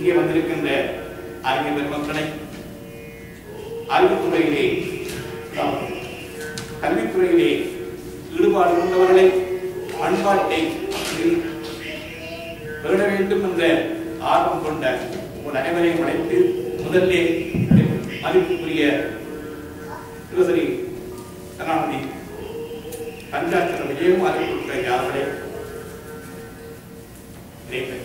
இங்கே வந்திருக்கின்ற அறிஞர் பெருமக்களை அறிவுத்துறையிலே ஆம், கல்வித்துறையிலே ஈடுபாடு கொண்டவர்களை பண்பாட்டை பேண வேண்டும் என்ற ஆர்வம் கொண்ட உங்கள் அனைவரையும் அழைத்து முதல்லே மதிப்புக்குரிய சிவசரி கருணாநிதி பஞ்சாட்சர விஜயம் அறிவித்துறை யார்களை நினைப்பேன்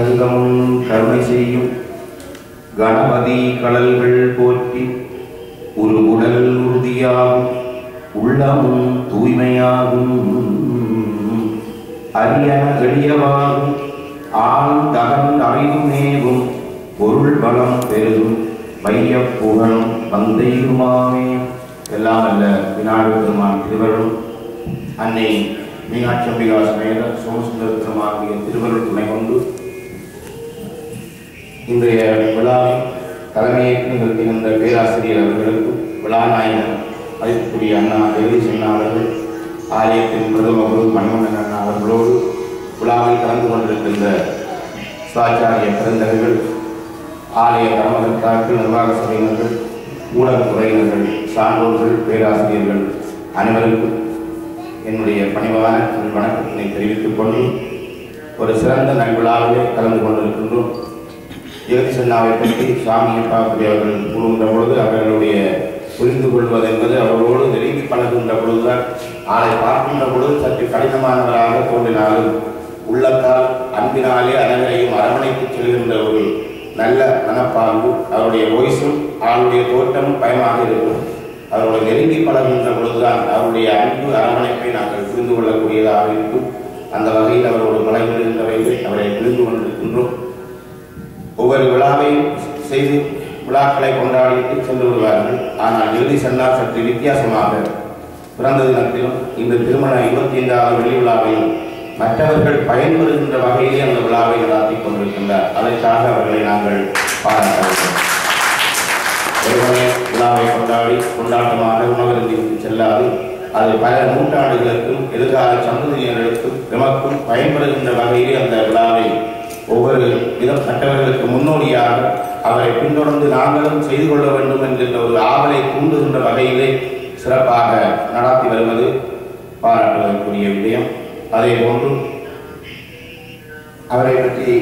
தங்கமும் கருணை செய்யும் கணபதி கடல்கள் போற்றி ஒரு உடல் உறுதியாகும் உள்ளமும் தூய்மையாகும். அரியன எளியவாகும் ஆண் தகன் அறிவுமேவும் பொருள் வளம் பெருகும் மைய புகழும் வந்தையுமாமே எல்லாம் அல்ல வினாடு பெருமான் திருவரும் அன்னை மீனாட்சி அம்பிகா சமேத சோமசுந்தர பெருமான் திருவருள் துணை கொண்டு இன்றைய விழாவில் தலைமையேற்று நிறுத்தியிருந்த பேராசிரியர் அவர்களுக்கும் விழா நாயகர் மதிப்புக்குரிய அண்ணா ஜெகதீஷ் அண்ணா அவர்கள் ஆலயத்தின் பிரதம குரு மன்மோகன் அண்ணா அவர்களோடு விழாவில் கலந்து கொண்டிருக்கின்ற சாச்சாரிய பிறந்தவர்கள் ஆலய கர்மகர்த்தாக்கள் நிர்வாக சபையினர்கள் ஊடகத்துறையினர்கள் சான்றோர்கள் பேராசிரியர்கள் அனைவருக்கும் என்னுடைய பணிவான வணக்கத்தினை தெரிவித்துக் கொண்டு ஒரு சிறந்த நல்விழாவிலே கலந்து கொண்டிருக்கின்றோம். ஜெகதீசண்ணாவை பற்றி சுவாமி பாபுரி அவர்கள் கூறுகின்ற பொழுது அவர்களுடைய புரிந்து கொள்வது என்பது அவர்களோடு நெருங்கி பழகுகின்ற பொழுதுதான் ஆளை பார்க்கின்ற பொழுது சற்று கடினமானவராக தோன்றினாலும் உள்ளத்தால் அன்பினாலே அனைவரையும் அரவணைத்து செல்கின்ற ஒரு நல்ல மனப்பாங்கு அவருடைய வயசும் அவருடைய தோற்றமும் பயமாக இருக்கும். அவர்களை நெருங்கி பழகின்ற பொழுதுதான் அவருடைய அன்பு அரவணைப்பை நாங்கள் புரிந்து கொள்ளக்கூடியதாக இருக்கும். அந்த வகையில் அவரோடு பழகுகின்ற வகையில் அவரை புரிந்து கொண்டிருக்கின்றோம். ஒவ்வொரு விழாவையும் செய்து விழாக்களை கொண்டாடிட்டு சென்று வருவார்கள் ஆனால் இறுதி சென்றால் சற்று வித்தியாசமாக பிறந்த தினத்திலும் இந்த திருமண இருபத்தி ஐந்தாவது வெள்ளி விழாவையும் மற்றவர்கள் பயன்பெறுகின்ற வகையிலே அந்த விழாவை நடாத்தி கொண்டிருக்கின்றார். அதற்காக அவர்களை நாங்கள் பாராட்ட விழாவை கொண்டாடி கொண்டாட்டமாக உணவருந்தி செல்லாது. அது பல நூற்றாண்டுகளுக்கும் எதிர்கால சந்ததியினருக்கும் எமக்கும் பயன்படுகின்ற வகையிலே அந்த விழாவை ஒவ்வொரு விதம் சட்டவர்களுக்கு முன்னோடியாக அவரை பின்தொடர்ந்து நாங்களும் செய்து கொள்ள வேண்டும் என்கின்ற ஒரு ஆவலை தூண்டுகின்ற வகையிலே சிறப்பாக நடாத்தி வருவது பாராட்டுவதற்குரிய விடயம். அதே போன்று அவரை பற்றி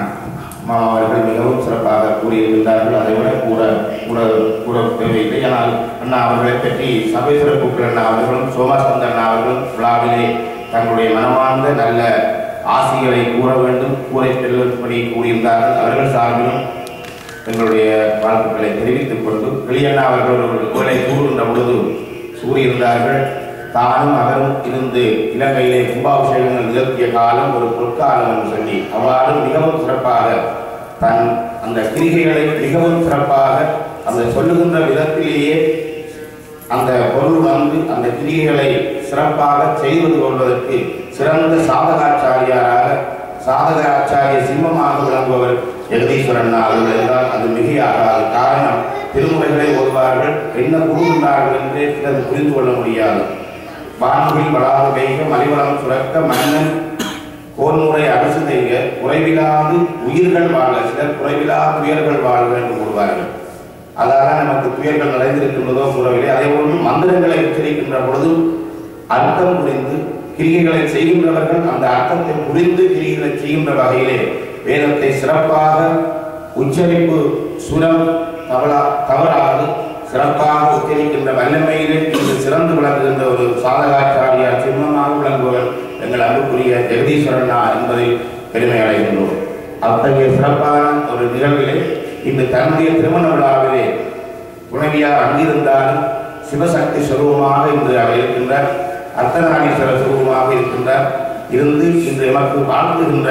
அம்மா அவர்கள் மிகவும் சிறப்பாக கூறியிருந்தார்கள். அதை விட கூட கூட கூட தேவையில்லை. ஆனால் அண்ணா அவர்களை பற்றி சபை சிறப்புகள் அண்ணா அவர்களும் சோமாசந்தர் அண்ணா அவர்களும் விழாவிலே தங்களுடைய மனமார்ந்த நல்ல ஆசிகளை கூற வேண்டும் கூரை செல்லும்படி கூறியிருந்தார்கள். அவர்கள் சார்பிலும் எங்களுடைய வாழ்த்துக்களை தெரிவித்துக் கொண்டு கிளியண்ணா அவர்கள் ஒரு குரலை கூறுகின்ற பொழுது கூறியிருந்தார்கள் தானும் அவரும் இருந்து இலங்கையிலே கும்பாபிஷேகங்கள் நிகழ்த்திய காலம் ஒரு பொற்காலம் என்று சொல்லி. அவ்வாறு மிகவும் சிறப்பாக தன் அந்த கிரிகைகளை மிகவும் சிறப்பாக அந்த சொல்லுகின்ற விதத்திலேயே அந்த பொருள் வந்து அந்த கிரிகைகளை சிறப்பாக செய்வது கொள்வதற்கு சிறந்த சாதகாச்சாரியாராக சாதகாச்சாரிய சிம்மமாக விளங்குபவர் ஜெகதீஸ்வரன் அவர்கள் என்றால் அது மிகையாகாது. காரணம் திருமுறைகளை ஓதுவார்கள் என்ன கூறுகின்றார்கள் என்றே சிலர் புரிந்து கொள்ள முடியாது. வான்மொழி வளாக பெய்க மலிவளம் சுரக்க மன்னன் கோன்முறை அரசு செய்க குறைவிலாது உயிர்கள் வாழ சிலர் குறைவிலா துயர்கள் வாழ்க என்று கூறுவார்கள். அதால நமக்கு துயர்கள் நிறைந்திருக்கின்றதோ கூறவில்லை. அதே போன்று மந்திரங்களை உச்சரிக்கின்ற பொழுது அர்த்தம் புரிந்து கிரிகைகளை செய்கின்றவர்கள் அந்த அர்த்தத்தை புரிந்து கிரிகைகளை செய்கின்ற வகையிலே வேதத்தை சிறப்பாக உச்சரிப்பு சுரம் தவறா தவறாது சிறப்பாக உச்சரிக்கின்ற வல்லமையிலே இன்று சிறந்து விளங்குகின்ற ஒரு சாதகாச்சாரியார் சிம்மமாக விளங்குவர் எங்கள் அன்புக்குரிய ஜெகதீஸ்வரனா என்பதை பெருமை அடைகின்றோம். அத்தகைய சிறப்பான ஒரு நிகழ்விலே இந்த தன்னுடைய திருமண விழாவிலே துணைவியார் அங்கிருந்தாலும் சிவசக்தி சுரூபமாக இன்று அவர் இருக்கின்றார். அர்த்தநாடீஸ்வர சுரூபமாக இருக்கின்றார். இருந்து இன்று எமக்கு வாழ்த்துகின்ற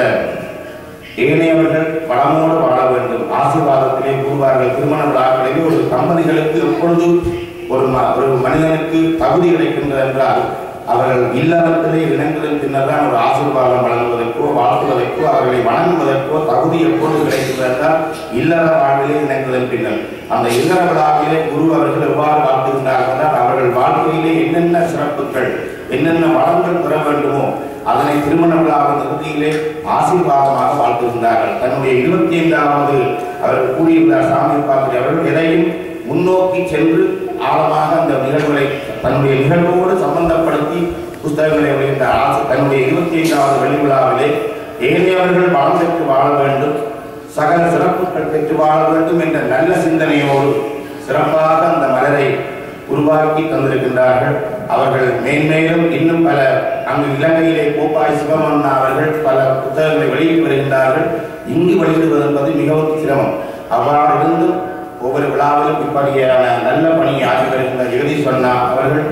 ஏனையவர்கள் வளமோடு வாழ வேண்டும். ஆசீர்வாதத்திலே கூறுவார்கள். திருமண விழாக்களிலே ஒரு தம்பதிகளுக்கு எப்பொழுது ஒரு ம- ஒரு மனிதனுக்கு தகுதி கிடைக்கின்றது என்றால் அவர்கள் இல்லறத்திலே இணைந்ததன் பின்னர் தான் ஒரு ஆசீர்வாதம் வழங்குவதற்கோ வாழ்த்துவதற்கோ அவர்களை வணங்குவதற்கோ தகுதி எப்போது கிடைக்கிறதா இல்லற வாழ்விலே இணைந்ததன் பின்னர் அந்த இல்லற விழாவிலே குரு அவர்கள் எவ்வாறு வாழ்த்துகின்றார்கள் அவர்கள் வாழ்க்கையிலே என்னென்ன சிறப்புகள் என்னென்ன வளங்கள் பெற வேண்டுமோ அதனை திருமண விழாவின் இறுதியிலே ஆசீர்வாதமாக வாழ்த்துகின்றார்கள் தன்னுடைய இருபத்தி ஐந்தாவது அவர் கூறியிருந்தார் சாமி பாத்திரி அவர்கள் எதையும் முன்னோக்கி சென்று ஆழமாக அந்த நிகழ்வுகளை தன்னுடைய நிகழ்வோடு சம்பந்தப்படுத்தி புஸ்தகங்களை வெளியிட்ட ஆசை தன்னுடைய இருபத்தி ஐந்தாவது வெளி விழாவிலே ஏழையவர்கள் வளம் பெற்று வாழ வேண்டும். சகல சிறப்புகள் பெற்று வாழ வேண்டும் என்ற நல்ல சிந்தனையோடு சிறப்பாக அந்த மலரை உருவாக்கி தந்திருக்கின்றார்கள். அவர்கள் மேன்மேலும் இன்னும் பல அங்கு இலங்கையிலே கோப்பாய் சிவமன்னா அவர்கள் பல புத்தகங்களை வெளியிட்டு வருகின்றார்கள். இங்கு வெளியிடுவது என்பது மிகவும் சிரமம். அவ்வாறு இருந்தும் ஒவ்வொரு விழாவிலும் இப்படியான நல்ல பணியை ஆகி வருகின்ற ஜெகதீஸ்வரனா அவர்கள்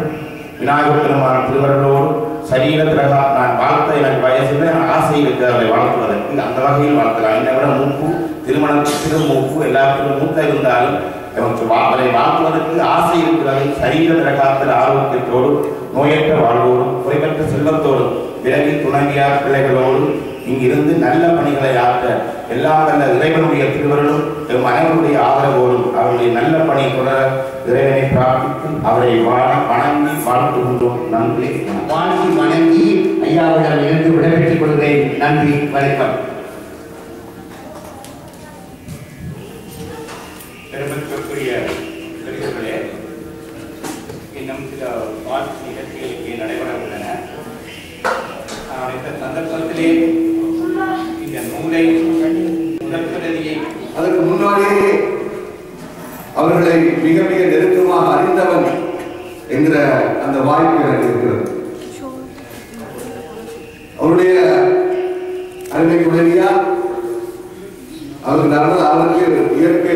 விநாயகர் பெருமான் திருவர்களோடு சரீர திரகா நான் வாழ்த்த எனக்கு வயசில் ஆசை இருக்கு வாழ்த்துவதற்கு. அந்த வகையில் வாழ்த்தலாம். என்னை விட மூப்பு திருமணம் மூப்பு எல்லாத்துக்கும் மூத்த இருந்தாலும் எனக்கு வா- அவரை வாழ்த்துவதற்கு ஆசை இருக்கிறது சரீர திரகாத்தில் ஆரோக்கியத்தோடும் நோயற்ற வாழ்வோடும் குறைபற்ற செல்வத்தோடும் விலகி துணைவியார் பிள்ளைகளோடும் இங்கிருந்து நல்ல பணிகளை ஆற்ற எல்லாம் நல்ல இறைவனுடைய திருவருளும் எம் அனைவருடைய ஆதரவோடும் அவருடைய நல்ல பணி தொடர இறைவனை பிரார்த்தித்து அவரை வாழ வணங்கி வாழ்த்துகின்றோம். நன்றி. வாழ்த்தி வணங்கி ஐயாவிடம் இருந்து விடைபெற்றுக் கொள்கிறேன். நன்றி. வணக்கம். சந்தர்ப்பத்திலே இந்த நூலை முதல் அதற்கு முன்னாடியே அவர்களை மிக மிக நெருக்கமாக அறிந்தவன் என்கிற அந்த வாய்ப்பு எனக்கு இருக்கிறது. அவருடைய அருமை குழந்தையா அவருக்கு நடந்த அவருக்கு இயற்கை